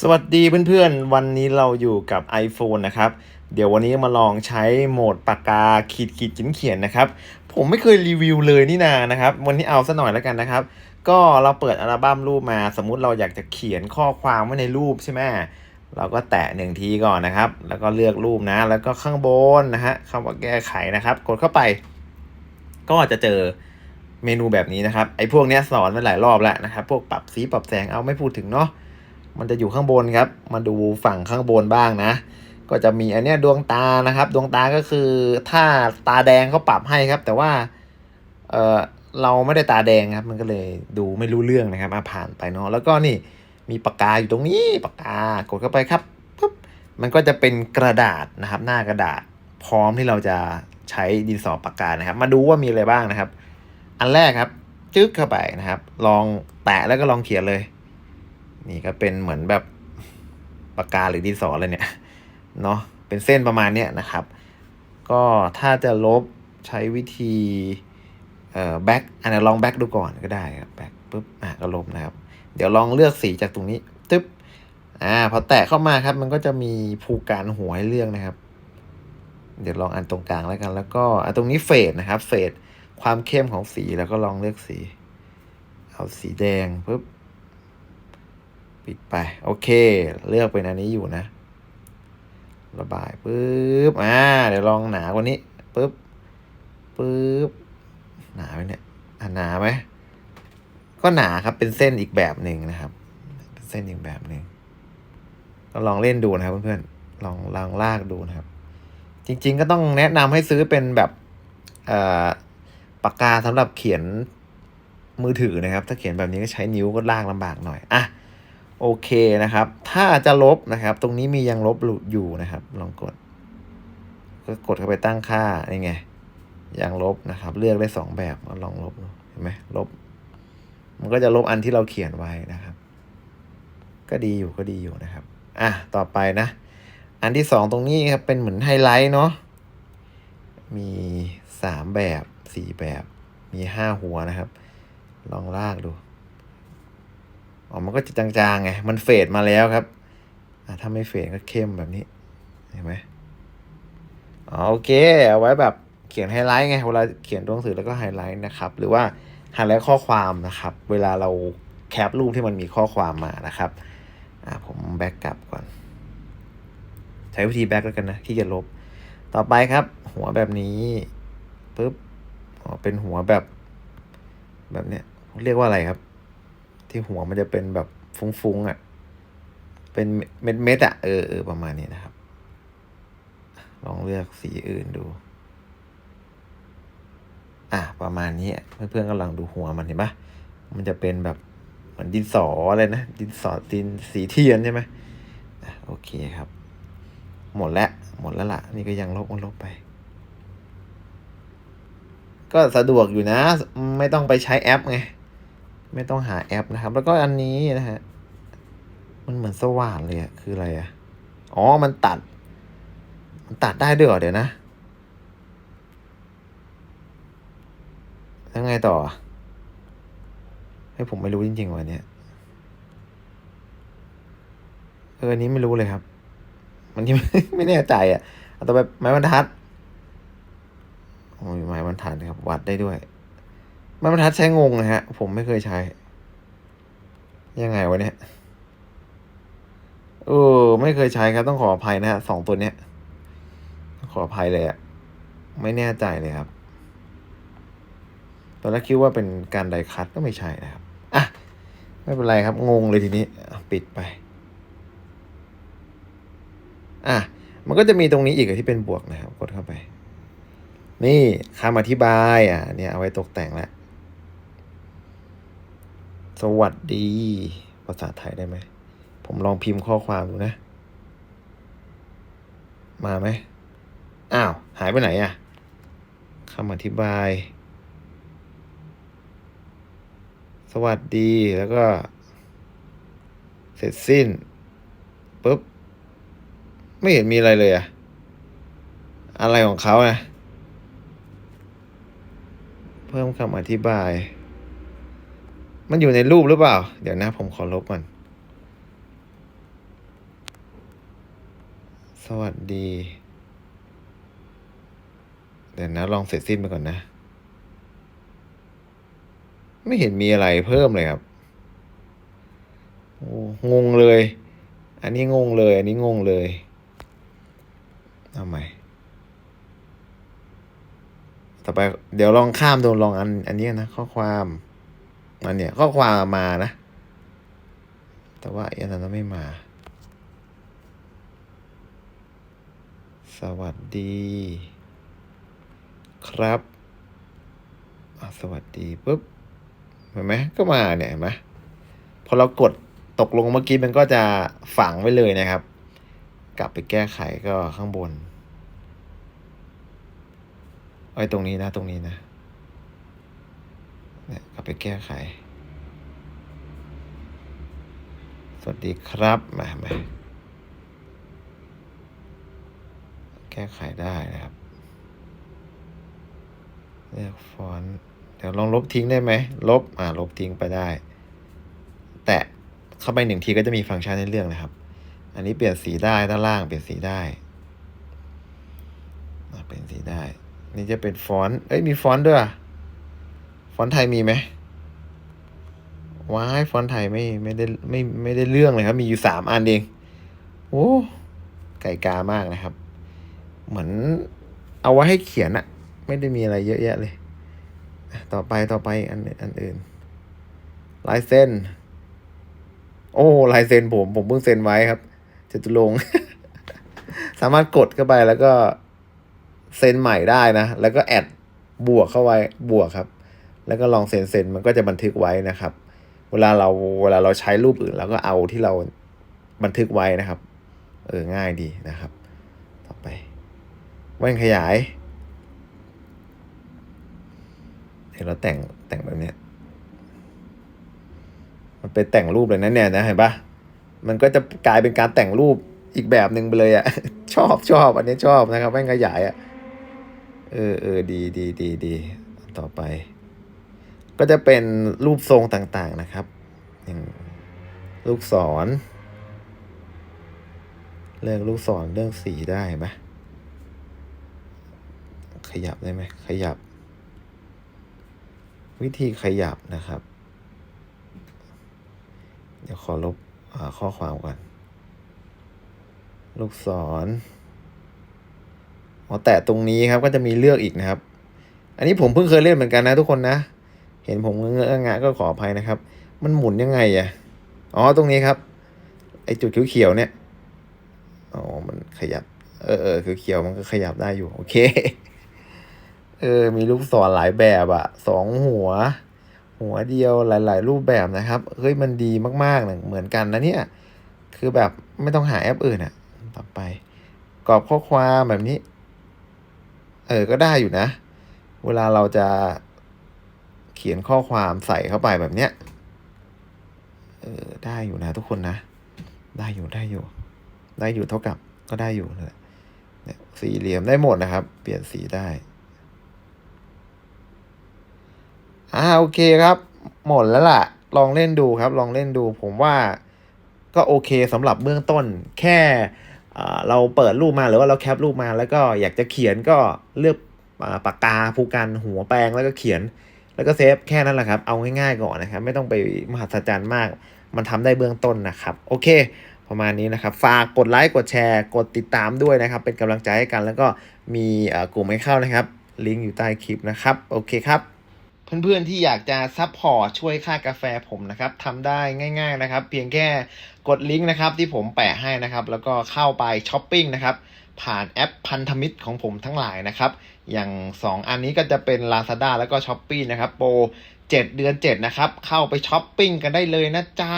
สวัสดีเพื่อนๆ วันนี้เราอยู่กับ iPhone นะครับ เดี๋ยววันนี้มาลองใช้โหมดปากกาขีดขีดเขียนเขียนนะครับ ผมไม่เคยรีวิวเลยนี่นานะครับ วันนี้เอาซะหน่อยแล้วกันนะครับ ก็เราเปิดอัลบั้มรูปมา สมมุติเราอยากจะเขียนข้อความไว้ในรูปใช่ไหมเราก็แตะหนึ่งทีก่อนนะครับ แล้วก็เลือกรูปนะ แล้วก็ข้างบนนะฮะคำว่าแก้ไขนะครับ กดเข้าไป ก็จะเจอเมนูแบบนี้นะครับ ไอ้พวกเนี้ยสอนมาหลายรอบแล้วนะครับ พวกปรับสีปรับแสงเอาไม่พูดถึงเนาะ มันจะอยู่ข้างบนครับ มาดูฝั่งข้างบนบ้างนะ ก็จะมีอันเนี้ยดวงตานะครับ ดวงตาก็คือถ้าตาแดงเขาปรับให้ครับ แต่ว่าเออเราไม่ได้ตาแดงครับ มันก็เลยดูไม่รู้เรื่องนะครับมาผ่านไปเนาะแล้วก็นี่มีปากกาอยู่ตรงนี้ปากกากดเข้าไปครับปุ๊บมันก็จะเป็นกระดาษนะครับ หน้ากระดาษพร้อมที่เราจะใช้ดินสอปากกานะครับ มาดูว่ามีอะไรบ้างนะครับ อันแรกครับ จึ๊กเข้าไปนะครับ ลองแตะแล้วก็ลองเขียนเลย นี่ก็เป็นเหมือนแบบปากกาหรือดินสอเลยเนี่ยเนาะเป็นเส้นประมาณเนี้ยนะครับ ก็ถ้าจะลบใช้วิธีเอ่อแบ็กอันนี้ลองแบ็กดูก่อนก็ได้ครับแบ็กปุ๊บอะก็ลบนะครับ เดี๋ยวลองเลือกสีจากตรงนี้ตึ๊บอ่าพอแตะเข้ามาครับมันก็จะมีภูการหัวให้เลือกนะครับ เดี๋ยวลองอันตรงกลางแล้วกัน แล้วก็อันตรงนี้เฟดนะครับเฟดความเข้มของสีแล้วก็ลองเลือกสี เอาสีแดงปุ๊บ ปิดไปโอเค เลือกเป็นอันนี้อยู่นะ ระบายปุ๊บอ่าเดี๋ยวลองหนากว่านี้ปุ๊บปุ๊บหนาไหมเนี่ยอะหนาไหมก็หนาครับเป็นเส้นอีกแบบหนึ่งนะครับ เป็นเส้นอีกแบบหนึ่งก็ลองเล่นดูนะครับเพื่อนๆลองลองลากดูนะครับ จริง ๆ ก็ต้องแนะนำให้ซื้อเป็นแบบเอ่อปากกาสำหรับเขียนมือถือนะครับ ถ้าเขียนแบบนี้ก็ใช้นิ้วก็ลากลำบากหน่อยอะ โอเคนะครับ ถ้าจะลบนะครับ ตรงนี้มียังลบอยู่นะครับ ลองกด ก็กดเข้าไปตั้งค่านี่ไงยังลบนะครับ เลือกได้สองแบบก็ลองลบดูเห็นไหมลบ มันก็จะลบอันที่เราเขียนไว้นะครับ ก็ดีอยู่ก็ดีอยู่นะครับ อะต่อไปนะ อันที่สองตรงนี้ครับเป็นเหมือนไฮไลท์เนาะมีสามแบบสี่แบบ มีห้าหัวนะครับ ลองลากดู อ๋อมันก็จะจางๆไง มันเฟดมาแล้วครับถ้าไม่เฟดก็เข้มแบบนี้ เห็นไหมอ๋อโอเค เอาไว้แบบเขียนไฮไลท์ไง เวลาเขียนตัวหนังสือแล้วก็ไฮไลท์นะครับ หรือว่าไฮไลท์ข้อความนะครับ เวลาเราแคปรูปที่มันมีข้อความมานะครับ อ่าผมแบ็กกลับก่อน ใช้วิธีแบ็กแล้วกันนะที่จะลบ ต่อไปครับ หัวแบบนี้ปุ๊บ อ๋อ เป็นหัวแบบ แบบเนี้ย เรียกว่าอะไรครับ ที่หัวมันจะเป็นแบบฟุ้งๆอะ เป็นเม็ดเม็ดๆอะเออเออประมาณนี้นะครับ ลองเลือกสีอื่นดู อะประมาณนี้เพื่อนๆกำลังดูหัวมันเห็นปะมันจะเป็นแบบเหมือนดินสออะไรนะดินสอดินสีเทียนใช่ไหมอะโอเคครับ หมดแล้วหมดแล้วล่ะนี่ก็ยังลบมันลบไปก็สะดวกอยู่นะ ไม่ต้องไปใช้แอปไง ไม่ต้องหาแอปนะครับ แล้วก็อันนี้นะฮะ มันเหมือนสว่านเลยอะคืออะไรอะอ๋อ มันตัด มันตัดได้ด้วยเหรอเดี๋ยวนะแล้วไงต่อให้ผมไม่รู้จริงๆวันนี้เอออันนี้ไม่รู้เลยครับ มันยังไม่แน่ใจอะเอาต่อไปไม้บรรทัดโอ้ยไม้บรรทัดนะครับ วัดได้ด้วย ไม้บรรทัดใช้งงนะฮะ ผมไม่เคยใช้ ยังไงวะเนี่ยเออไม่เคยใช้ครับ ต้องขออภัยนะฮะสองตัวเนี้ยขออภัยเลยอะไม่แน่ใจเลยครับ ตอนแรกคิดว่าเป็นการไดคัตก็ไม่ใช่นะครับอะไม่เป็นไรครับงงเลยทีนี้ปิดไป อะมันก็จะมีตรงนี้อีกที่เป็นบวกนะครับ กดเข้าไป นี่คำอธิบายอะเนี่ยเอาไว้ตกแต่งแล้ว สวัสดี ภาษาไทยได้ไหม ผมลองพิมพ์ข้อความดูนะ มาไหม อ้าว หายไปไหนอะคำอธิบาย สวัสดีแล้วก็ เสร็จสิ้นปุ๊บ ไม่เห็นมีอะไรเลยอะอะไรของเขานะเพิ่มคำอธิบาย มันอยู่ในรูปหรือเปล่า เดี๋ยวนะผมขอลบก่อน สวัสดี เดี๋ยวนะลองเสร็จสิ้นไปก่อนนะ ไม่เห็นมีอะไรเพิ่มเลยครับ โอ้งงเลย อันนี้งงเลย อันนี้งงเลยเอาใหม่ต่อไป เดี๋ยวลองข้ามดูลองอัน อันนี้นะข้อความ อันเนี้ยข้อความมานะ แต่ว่าอันนั้นไม่มา สวัสดี ครับสวัสดีปุ๊บเห็นไหมก็มาเนี่ยเห็นไหมพอเรากดตกลงเมื่อกี้มันก็จะฝังไว้เลยนะครับ กลับไปแก้ไขก็ข้างบนไอ้ตรงนี้นะ ตรงนี้นะ เนี่ยกลับไปแก้ไข สวัสดีครับมามาแก้ไขได้นะครับ เลือกฟอนต์เดี๋ยวลองลบทิ้งได้ไหม ลบอ่าลบทิ้งไปได้ แตะเข้าไปหนึ่งทีก็จะมีฟังก์ชันให้เลือกนะครับ อันนี้เปลี่ยนสีได้ด้านล่างเปลี่ยนสีได้เปลี่ยนสีได้ นี่จะเป็นฟอนต์เอ้ยมีฟอนต์ด้วย ฟอนต์ไทยมีไหมว้ายฟอนต์ไทยไม่ไม่ได้ไม่ไม่ได้เรื่องเลยครับ มีอยู่สามอันเองโอ้ไก่กามากนะครับ เหมือนเอาไว้ให้เขียนอะไม่ได้มีอะไรเยอะแยะเลย ต่อไปต่อไปอันอันอื่นลายเส้น โอ้ลายเซ็นผมผมเพิ่งเซ็นไว้ครับจตุรงสามารถกดเข้าไปแล้วก็เซ็นใหม่ได้นะ แล้วก็แอดบวกเข้าไว้บวกครับ แล้วก็ลองเซ็นเซ็นมันก็จะบันทึกไว้นะครับ เวลาเราเวลาเราใช้รูปอื่นเราก็เอาที่เราบันทึกไว้นะครับ เออง่ายดีนะครับ ต่อไปแว่นขยายเห็นเราแต่งแต่งแบบเนี้ยมันเป็นแต่งรูปเลยนะเนี่ยนะเห็นปะมันก็จะกลายเป็นการแต่งรูปอีกแบบหนึ่งไปเลยอะชอบชอบอันนี้ชอบนะครับแว่นขยายอะเออเออดีดีดีดีต่อไป ก็จะเป็นรูปทรงต่างๆนะครับ อย่างลูกศร เรื่องลูกศรเรื่องสีได้ไหมขยับได้ไหมขยับ วิธีขยับนะครับ เดี๋ยวขอลบอข้อความก่อน ลูกศรอ๋อแตะตรงนี้ครับก็จะมีเลือกอีกนะครับ อันนี้ผมเพิ่งเคยเล่นเหมือนกันนะทุกคนนะ เห็นผมเงอะงะก็ขออภัยนะครับ มันหมุนยังไงอะอ๋อตรงนี้ครับ ไอจุดเขียวๆเนี่ยอ๋อมันขยับ เออเออคือเขียวมันก็ขยับได้อยู่ โอเค เออ มีลูกศรหลายแบบอะสองหัว หัวเดียวหลาย ๆ รูปแบบนะครับเฮ้ยมันดีมากๆนะเหมือนกันนะเนี่ย คือแบบไม่ต้องหาแอปอื่นอะต่อไป กรอบข้อความแบบนี้ เออก็ได้อยู่นะ เวลาเราจะ เขียนข้อความใส่เข้าไปแบบเนี้ย เออได้อยู่นะทุกคนนะ ได้อยู่ได้อยู่ ได้อยู่เท่ากับก็ได้อยู่เลยเนี่ยสี่เหลี่ยมได้หมดนะครับ เปลี่ยนสีได้ อ่าโอเคครับ หมดแล้วล่ะ ลองเล่นดูครับ ลองเล่นดู ผมว่าก็โอเคสำหรับเบื้องต้น แค่เราเปิดรูปมาหรือว่าเราแคปรูปมาแล้วก็อยากจะเขียนก็เลือกปากกาภูกันหัวแปรงแล้วก็เขียน แล้วก็เซฟแค่นั้นแหละครับ เอาง่ายๆก่อนนะครับ ไม่ต้องไปมหัศจรรย์มาก มันทำได้เบื้องต้นนะครับ โอเค ประมาณนี้นะครับ ฝากกดไลค์ กดแชร์ กดติดตามด้วยนะครับ เป็นกำลังใจให้กัน แล้วก็มีกลุ่มให้เข้านะครับ ลิงก์อยู่ใต้คลิปนะครับ โอเคครับ เพื่อนๆที่อยากจะซัพพอร์ตช่วยค่ากาแฟผมนะครับทำได้ง่าย ๆนะครับ เพียงแค่กดลิงก์นะครับที่ผมแปะให้นะครับ แล้วก็เข้าไปช้อปปิ้งนะครับ ผ่านแอปพันธมิตรของผมทั้งหลายนะครับ อย่าง 2 อันนี้ก็จะเป็น Lazada แล้วก็ s h อ p e e นะครับ โปร 7 เดือน 7 นะครับ เข้าไปช้อปปิ้งกันได้เลยนะจ๊ะ